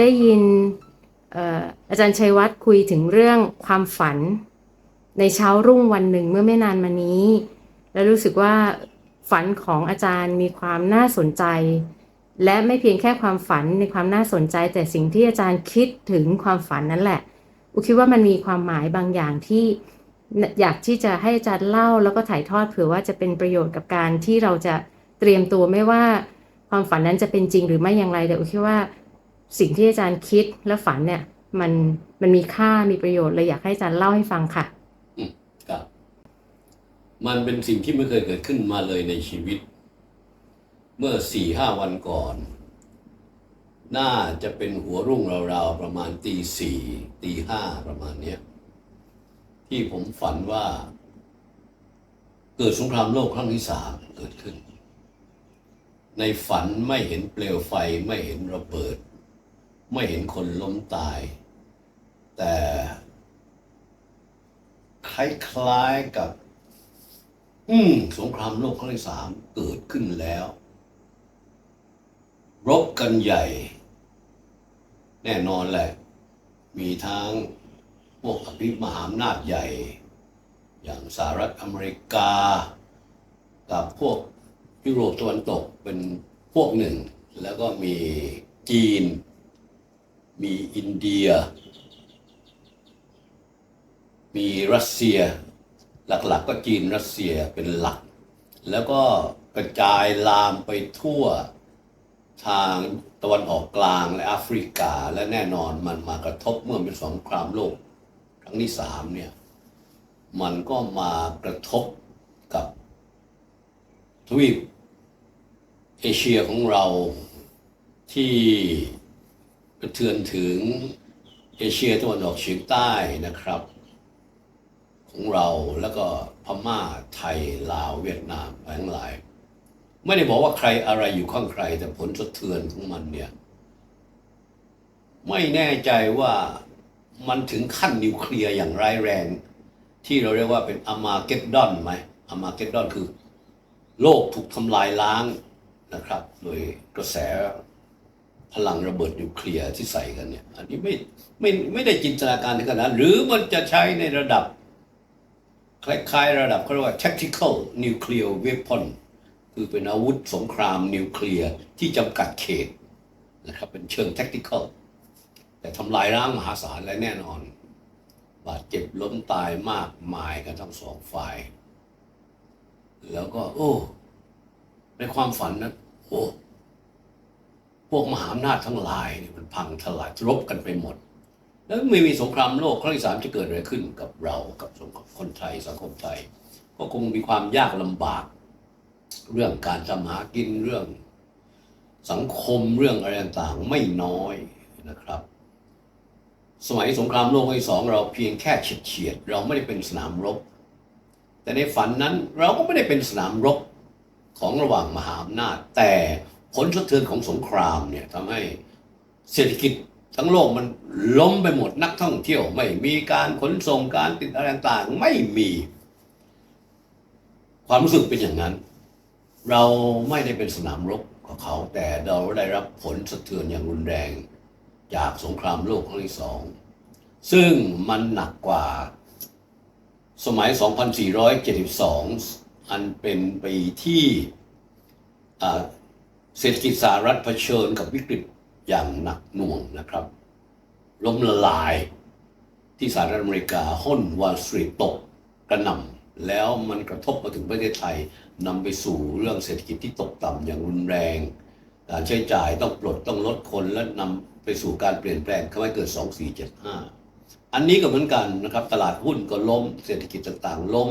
ได้ยินเอ่ออาจารย์ชัยวัฒน์คุยถึงเรื่องความฝันในเช้ารุ่งวันหนึ่งเมื่อไม่นานมานี้ แล้วรู้สึกว่าฝันของอาจารย์มีความน่าสนใจ และไม่เพียงแค่ความฝันในความน่าสนใจ แต่สิ่งที่อาจารย์คิดถึงความฝันนั่นแหละอุคิดว่ามันมีความหมายบางอย่างที่อยากที่จะให้อาจารย์เล่าแล้วก็ถ่ายทอดเผื่อว่าจะเป็นประโยชน์กับการที่เราจะเตรียมตัวไม่ว่าความฝันนั้นจะเป็นจริงหรือไม่อย่างไรแต่อุคิดว่า สิ่งที่อาจารย์คิดและฝันเนี่ย มันมันมีค่ามีประโยชน์เลยอยากให้อาจารย์เล่าให้ฟังค่ะครับ มันเป็นสิ่งที่ไม่เคยเกิดขึ้นมาเลยในชีวิต เมื่อสี่ห้าวันก่อน น่าจะเป็นหัวรุ่งราวๆประมาณตีสี่ตีห้าประมาณเนี้ยที่ผมฝันว่า เกิดสงครามโลกครั้งที่สามเกิดขึ้น ในฝันไม่เห็นเปลวไฟไม่เห็นระเบิด ไม่เห็นคนล้มตาย แต่คล้ายๆกับ อืมสงครามโลกครั้งที่สามเกิดขึ้นแล้ว รบกันใหญ่ แน่นอนแหละ มีทั้งพวกอภิมหาอำนาจใหญ่ อย่างสหรัฐอเมริกา กับพวกยุโรปตะวันตกเป็นพวกหนึ่ง แล้วก็มีจีน มีอินเดีย มีรัสเซีย หลักๆก็จีนรัสเซียเป็นหลัก แล้วก็กระจายลามไปทั่วทางตะวันออกกลางและแอฟริกาและแน่นอนมันมากระทบเมื่อเป็นสงครามโลกครั้งที่สามเนี่ยมันก็มากระทบกับทวีปเอเชียของเราที่ ระเทือนถึงเอเชียตะวันออกเฉียงใต้นะครับ ของเราแล้วก็พม่าไทยลาวเวียดนามทั้งหลาย ไม่ได้บอกว่าใครอะไรอยู่ข้างใคร แต่ผลสะเทือนของมันเนี่ย ไม่แน่ใจว่ามันถึงขั้นนิวเคลียร์อย่างร้ายแรง ที่เราเรียกว่าเป็นอามาเกดดอนไหมอามาเกดดอนคือ โลกถูกทำลายล้างนะครับ โดยกระแส พลังระเบิดนิวเคลียร์ที่ใส่กันเนี่ย อันนี้ไม่ไม่ไม่ได้จินตนาการถึงขนาดนั้นหรือมันจะใช้ในระดับ คล้ายๆระดับเขาเรียกว่า tactical nuclear weapon คือเป็นอาวุธสงครามนิวเคลียร์ที่จำกัดเขตนะครับ เป็นเชิง tactical แต่ทำลายร่างมหาศาลและแน่นอน บาดเจ็บล้มตายมากมายกันทั้งสองฝ่าย แล้วก็ โอ้ ในความฝันนะโอ้ วกมหาอำนาจทั้งหลายเนี่ยมันพังทลายรบกันไปหมด แล้วไม่มีสงครามโลกครั้งที่สามจะเกิดอะไรขึ้นกับเรากับสังคมคนไทยสังคมไทย ก็คงมีความยากลำบาก เรื่องการทำหากินเรื่อง สังคมเรื่องอะไรต่างๆไม่น้อยนะครับ สมัยสงครามโลกครั้งที่สองเราเพียงแค่เฉียดเฉียดๆเราไม่ได้เป็นสนามรบ แต่ในฝันนั้นเราก็ไม่ได้เป็นสนามรบของระหว่างมหาอำนาจแต่ ผลสะเทือนของสงครามเนี่ยทำให้เศรษฐกิจทั้งโลกมันล้มไปหมดนักท่องเที่ยว ไม่มีการขนส่งการติดอะไรต่างๆไม่มี ความรู้สึกเป็นอย่างนั้น เราไม่ได้เป็นสนามรบกับเขา แต่เราได้รับผลสะเทือนอย่างรุนแรง จากสงครามโลกครั้งที่สองซึ่งมันหนักกว่าสมัย 2472 อันเป็นปีที่ เศรษฐกิจสหรัฐเผชิญกับวิกฤตอย่างหนักหน่วงนะครับ ล้มละลายที่สหรัฐอเมริกาหุ้นวอลสตรีทตกกระหน่ำแล้วมันกระทบมาถึงประเทศไทยนำไปสู่เรื่องเศรษฐกิจที่ตกต่ำอย่างรุนแรงการใช้จ่ายต้องปลดต้องลดคนและนำไปสู่การเปลี่ยนแปลงเข้าไปเกิด 2475 อันนี้ก็เหมือนกันนะครับตลาดหุ้นก็ล้ม เศรษฐกิจต่างๆ ล้ม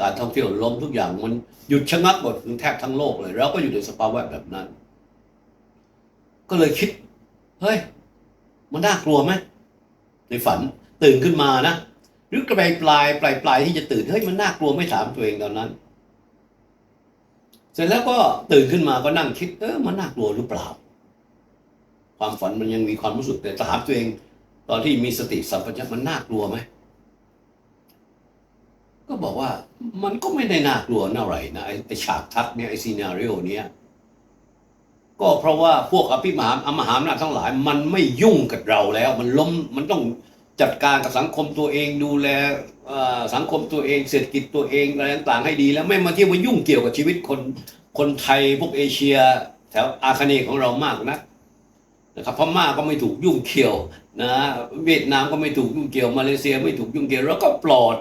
การท่องเที่ยวล้มทุกอย่างมันหยุดชะงักหมดแทบทั้งโลกเลยเราก็อยู่ในสภาวะแบบนั้น ก็เลยคิด เฮ้ย มันน่ากลัวไหมในฝันตื่นขึ้นมานะหรือกระปลายปลายปลายปลายที่จะตื่นเฮ้ยมันน่ากลัวไม่ถามตัวเองตอนนั้น เสร็จแล้วก็ตื่นขึ้นมาก็นั่งคิด เออมันน่ากลัวหรือเปล่า ความฝันมันยังมีความรู้สึกแต่ถามตัวเอง ตอนที่มีสติสัมปชัญญะมันน่ากลัวไหมก็บอกว่ามันก็ไม่ได้น่ากลัวเท่าไรนะไอ้ฉากทัศน์เนี่ยไอ้ซีนารีโอเนี้ย ก็เพราะว่าพวกอภิมหาอมหาอำนาจทั้งหลาย มันไม่ยุ่งกับเราแล้ว มันล้มมันต้องจัดการกับสังคมตัวเองดูแลสังคมตัวเอง เศรษฐกิจตัวเองอะไรต่างๆให้ดีแล้วไม่มาเที่ยวมายุ่งเกี่ยวกับชีวิตคนคนไทยพวกเอเชีย แถวอาคเนย์ของเรามากนะนะครับพม่าก็ไม่ถูกยุ่งเกี่ยวนะเวียดนามก็ไม่ถูกยุ่งเกี่ยวมาเลเซียไม่ถูกยุ่งเกี่ยวแล้วก็ปลอด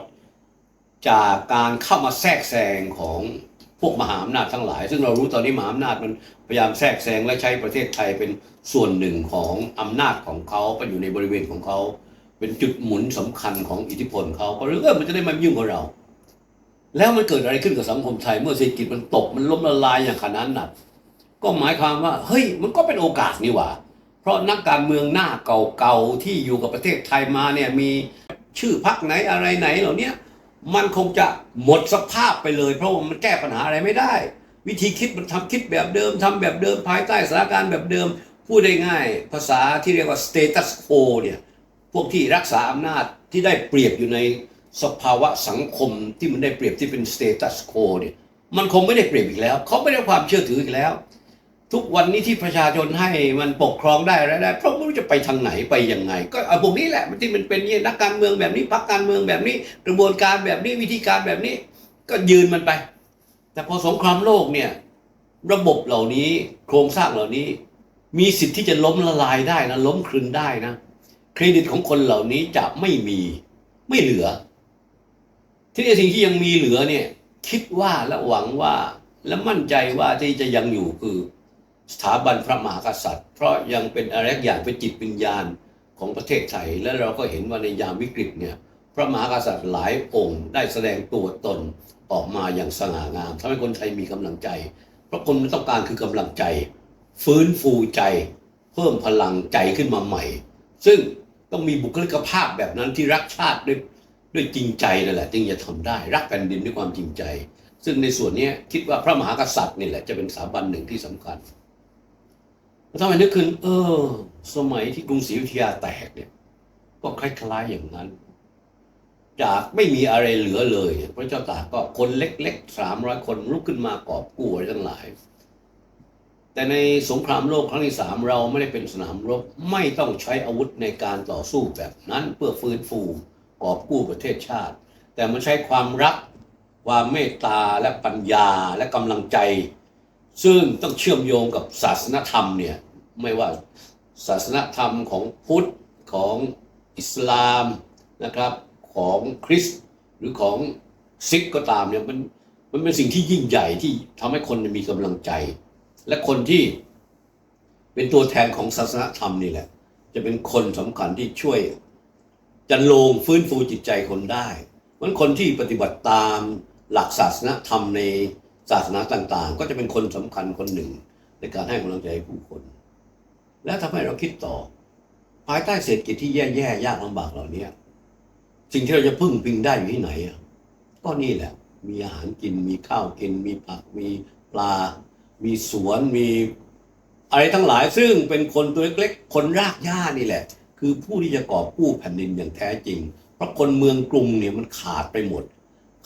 จากการเข้ามาแทรกแซงของ พวกมหาอำนาจทั้งหลาย ซึ่งเรารู้ตอนนี้มหาอำนาจมันพยายามแทรกแซงและใช้ประเทศไทยเป็นส่วนหนึ่งของอำนาจของเขาไปอยู่ในบริเวณของเขาเป็นจุดหมุนสำคัญของอิทธิพลเขาเพราะเรื่องมันจะได้มายุ่งกับเรา แล้วมันเกิดอะไรขึ้นกับสังคมไทย เมื่อเศรษฐกิจมันตกมันล้มละลายอย่างขนาดหนักก็หมายความว่าเฮ้ยมันก็เป็นโอกาสนี่หว่า เพราะนักการเมืองหน้าเก่าๆที่อยู่กับประเทศไทยมาเนี่ยมีชื่อพักไหนอะไรไหนเหล่านี้ มันคงจะหมดสภาพไปเลย เพราะว่ามันแก้ปัญหาอะไรไม่ได้ วิธีคิดมันทำคิดแบบเดิมทำแบบเดิมภายใต้สถานการณ์แบบเดิมพูดได้ง่าย ภาษาที่เรียกว่า status quo เนี่ยพวกที่รักษาอำนาจที่ได้เปรียบอยู่ในสภาวะสังคมที่มันได้เปรียบที่เป็น status quo เนี่ยมันคงไม่ได้เปรียบอีกแล้ว เขาไม่ได้ความเชื่อถืออีกแล้ว ทุกวันนี้ที่ประชาชนให้มันปกครองได้อะไรได้เพราะไม่รู้จะไปทางไหนไปยังไง ก็เอาพวกนี้แหละมันที่มันเป็นเนี่ยนักการเมืองแบบนี้พรรคการเมืองแบบนี้ กระบวนการแบบนี้วิธีการแบบนี้ ก็ยืนมันไป แต่พอสงครามโลกเนี่ย ระบบเหล่านี้โครงสร้างเหล่านี้ มีสิทธิ์ที่จะล้มละลายได้นะล้มคลึงได้นะ เครดิตของคนเหล่านี้จะไม่มีไม่เหลือ ที่นี่สิ่งที่ยังมีเหลือเนี่ย คิดว่าและหวังว่าและมั่นใจว่าที่จะยังอยู่คือ สถาบันพระมหากษัตริย์ เพราะยังเป็นอะไรอย่างเป็นจิตวิญญาณของประเทศไทย และเราก็เห็นว่าในยามวิกฤตเนี่ยพระมหากษัตริย์หลายองค์ได้แสดงตัวตนออกมาอย่างสง่างามทำให้คนไทยมีกำลังใจ เพราะคนมันต้องการคือกำลังใจ ฟื้นฟูใจ เพิ่มพลังใจขึ้นมาใหม่ ซึ่งต้องมีบุคลิกภาพแบบนั้นที่รักชาติด้วยด้วยจริงใจนั่นแหละจึงจะทำได้รักแผ่นดินด้วยความจริงใจ ซึ่งในส่วนนี้คิดว่าพระมหากษัตริย์นี่แหละจะเป็นสถาบันหนึ่งที่สำคัญ แล้วทำไมนึกขึ้น เออ สมัยที่กรุงศรีอยุธยาแตกเนี่ย ก็คล้ายๆอย่างนั้น จากไม่มีอะไรเหลือเลย พระเจ้าตากก็คนเล็กๆสามร้อยคนลุกขึ้นมากอบกู้อะไรทั้งหลาย แต่ในสงครามโลกครั้งที่สามเราไม่ได้เป็นสนามรบไม่ต้องใช้อาวุธในการต่อสู้แบบนั้นเพื่อฟื้นฟูกอบกู้ประเทศชาติ แต่มันใช้ความรักความเมตตาและปัญญาและกำลังใจ ซึ่งต้องเชื่อมโยงกับศาสนธรรมเนี่ย ไม่ว่าศาสนธรรมของพุทธของอิสลามนะครับของคริสต์หรือของซิกก็ตามเนี่ยมันมันเป็นสิ่งที่ยิ่งใหญ่ที่ทำให้คนมีกำลังใจ และคนที่เป็นตัวแทนของศาสนธรรมนี่แหละ จะเป็นคนสำคัญที่ช่วยจันโลงฟื้นฟูจิตใจคนได้มันคนที่ปฏิบัติตามหลักศาสนธรรมในศาสนาต่างๆ ก็จะเป็นคนสำคัญคนหนึ่งในการให้กำลังใจผู้คน และทำให้เราคิดต่อ ภายใต้เศรษฐกิจที่แย่ๆยากลำบากเหล่านี้สิ่งที่เราจะพึ่งพิงได้อยู่ที่ไหนก็นี่แหละ มีอาหารกินมีข้าวกิน มีผักมีปลา มีสวนมีอะไรทั้งหลายซึ่งเป็นคนตัวเล็กๆคนรากหญ้านี่แหละ คือผู้ที่จะกอบกู้แผ่นดินอย่างแท้จริง เพราะคนเมืองกรุงเนี่ยมันขาดไปหมด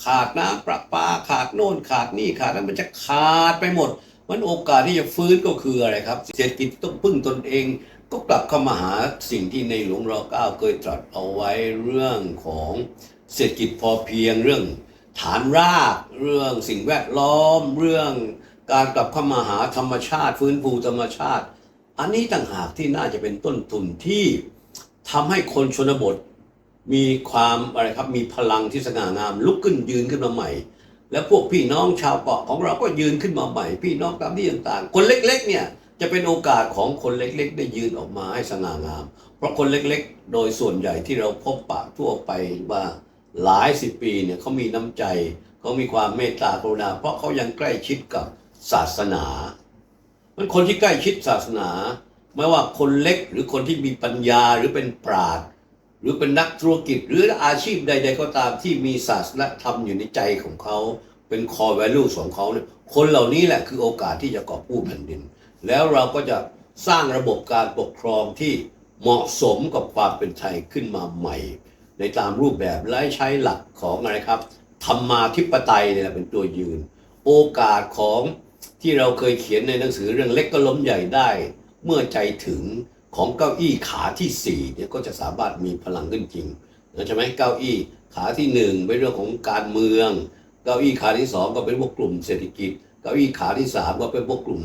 ขาดน้ำประปาขาดโน่นขาดนี่ขาดนั้นมันจะขาดไปหมด มันโอกาสที่จะฟื้นก็คืออะไรครับ เศรษฐกิจต้องพึ่งตนเอง ก็กลับเข้ามาหาสิ่งที่ในหลวงรอเก้าเคยตรัสเอาไว้เรื่องของเศรษฐกิจพอเพียงเรื่องฐานรากเรื่องสิ่งแวดล้อม เรื่องการกลับเข้ามาหาธรรมชาติ ฟื้นฟูธรรมชาติ อันนี้ต่างหากที่น่าจะเป็นต้นทุนที่ทำให้คนชนบท มีความอะไรครับมีพลังที่สง่างามลุกขึ้นยืนขึ้นมาใหม่ แล้วพวกพี่น้องชาวเกาะของเราก็ยืนขึ้นมาใหม่ พี่น้องตามที่ต่างๆ คนเล็กๆเนี่ยจะเป็นโอกาสของคนเล็กๆ ได้ยืนออกมาให้สง่างาม เพราะคนเล็กๆ โดยส่วนใหญ่ที่เราพบปะทั่วไปว่าหลายสิบปีเนี่ยเขามีน้ำใจเขามีความเมตตากรุณา เพราะเขายังใกล้ชิดกับศาสนามันคนที่ใกล้ชิดศาสนา ไม่ว่าคนเล็กหรือคนที่มีปัญญาหรือเป็นปราชญ์ หรือเป็นนักธุรกิจหรืออาชีพใด ๆ ก็ตามที่มีศาสนธรรมอยู่ในใจของเขา เป็น core value ของเขาเนี่ยคนเหล่านี้แหละคือโอกาสที่จะกอบกู้แผ่นดิน แล้วเราก็จะสร้างระบบการปกครองที่เหมาะสมกับความเป็นไทยขึ้นมาใหม่ ในตามรูปแบบและใช้หลักของอะไรครับธรรมาธิปไตยเนี่ยเป็นตัวยืน โอกาสของที่เราเคยเขียนในหนังสือเรื่องเล็กก็ล้มใหญ่ได้ เมื่อใจถึง ของเก้าอี้ขาที่สี่เนี่ยก็จะสามารถมีพลังขึ้นจริงนะใช่ไหมเก้าอี้ขาที่หนึ่งเป็นเรื่องของการเมือง เก้าอี้ขาที่สองก็เป็นพวกกลุ่มเศรษฐกิจ เก้าอี้ขาที่สามก็เป็นพวกกลุ่ม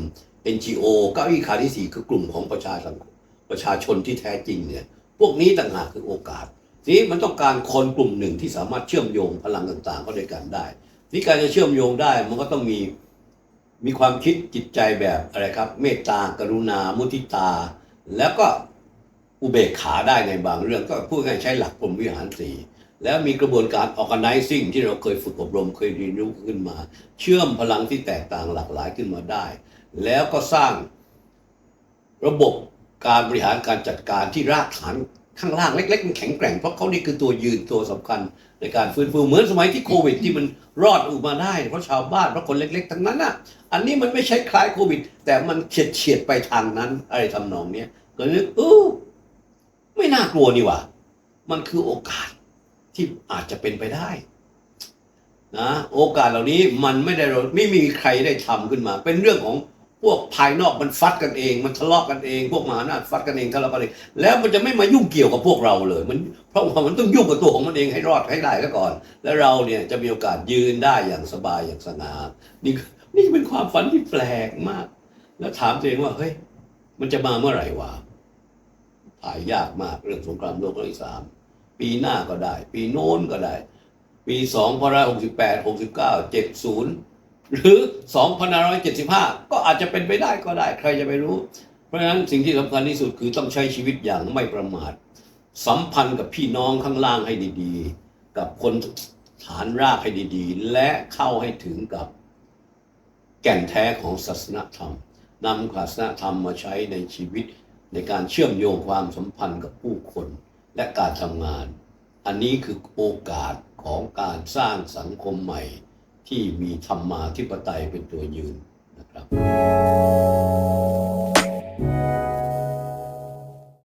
NGO เก้าอี้ขาที่สี่คือกลุ่มของประชาสังคมประชาชนที่แท้จริงเนี่ยพวกนี้ต่างหากคือโอกาสทีนี้มันต้องการคนกลุ่มหนึ่งที่สามารถเชื่อมโยงพลังต่างๆเข้าด้วยกันได้ที่การจะเชื่อมโยงได้มันก็ต้องมีมีความคิดจิตใจแบบอะไรครับ เมตตากรุณามุทิตา แล้วก็อุเบกขาได้ในบางเรื่องก็พูดง่ายใช้หลักพรมวิหารสี่แล้วมีกระบวนการ organizing ที่เราเคยฝึกอบรมเคยเรียนรู้ขึ้นมา เชื่อมพลังที่แตกต่างหลากหลายขึ้นมาได้ แล้วก็สร้างระบบการบริหารการจัดการที่รากฐานข้างล่างเล็กๆมันแข็งแกร่งเพราะเขานี่คือตัวยืนตัวสำคัญในการฟื้นฟูเหมือนสมัยที่โควิดที่มันรอดออกมาได้ เพราะชาวบ้านเพราะคนเล็ก ๆ ทั้งนั้นอะ อันนี้มันไม่ใช่คล้ายโควิด แต่มันเฉียดเฉียดไปทางนั้น อะไรทำนองเนี้ยก็นึกเอู้ไม่น่ากลัวนี่หว่า มันคือโอกาสที่อาจจะเป็นไปได้นะโอกาสเหล่านี้มันไม่ได้เราไม่มีใครได้ทำขึ้นมา เป็นเรื่องของพวกภายนอกมันฟัดกันเอง มันทะเลาะกันเอง พวกมหาอำนาจฟัดกันเองทะเลาะกันเองแล้วมันจะไม่มายุ่งเกี่ยวกับพวกเราเลย มันเพราะว่ามันต้องยุ่งกับตัวของมันเองให้รอดให้ได้ซะก่อน แล้วเราเนี่ยจะมีโอกาสยืนได้อย่างสบายอย่างสง่านี่ นี่เป็นความฝันที่แปลกมาก แล้วถามตัวเองว่าเฮ้ยมันจะมาเมื่อไหร่วะถ่ายยากมากเรื่องสงครามโลกครั้งที่สามปีหน้าก็ได้ ปีโน้นก็ได้ ปี2568 69 70หกสิบเก้าเจ็ดศูนย์หรือ2575ก็อาจจะเป็นไปได้ก็ได้ ใครจะไปรู้ เพราะฉะนั้นสิ่งที่สำคัญที่สุดคือต้องใช้ชีวิตอย่างไม่ประมาท สัมพันธ์กับพี่น้องข้างล่างให้ดีๆ กับคนฐานรากให้ดีๆ และเข้าให้ถึงกับ แก่นแท้ของศาสนธรรมนำศาสนธรรมมาใช้ในชีวิตในการเชื่อมโยงความสัมพันธ์กับผู้คนและการทำงาน อันนี้คือโอกาสของการสร้างสังคมใหม่ ที่มีธรรมาธิปไตยเป็นตัวยืนนะครับ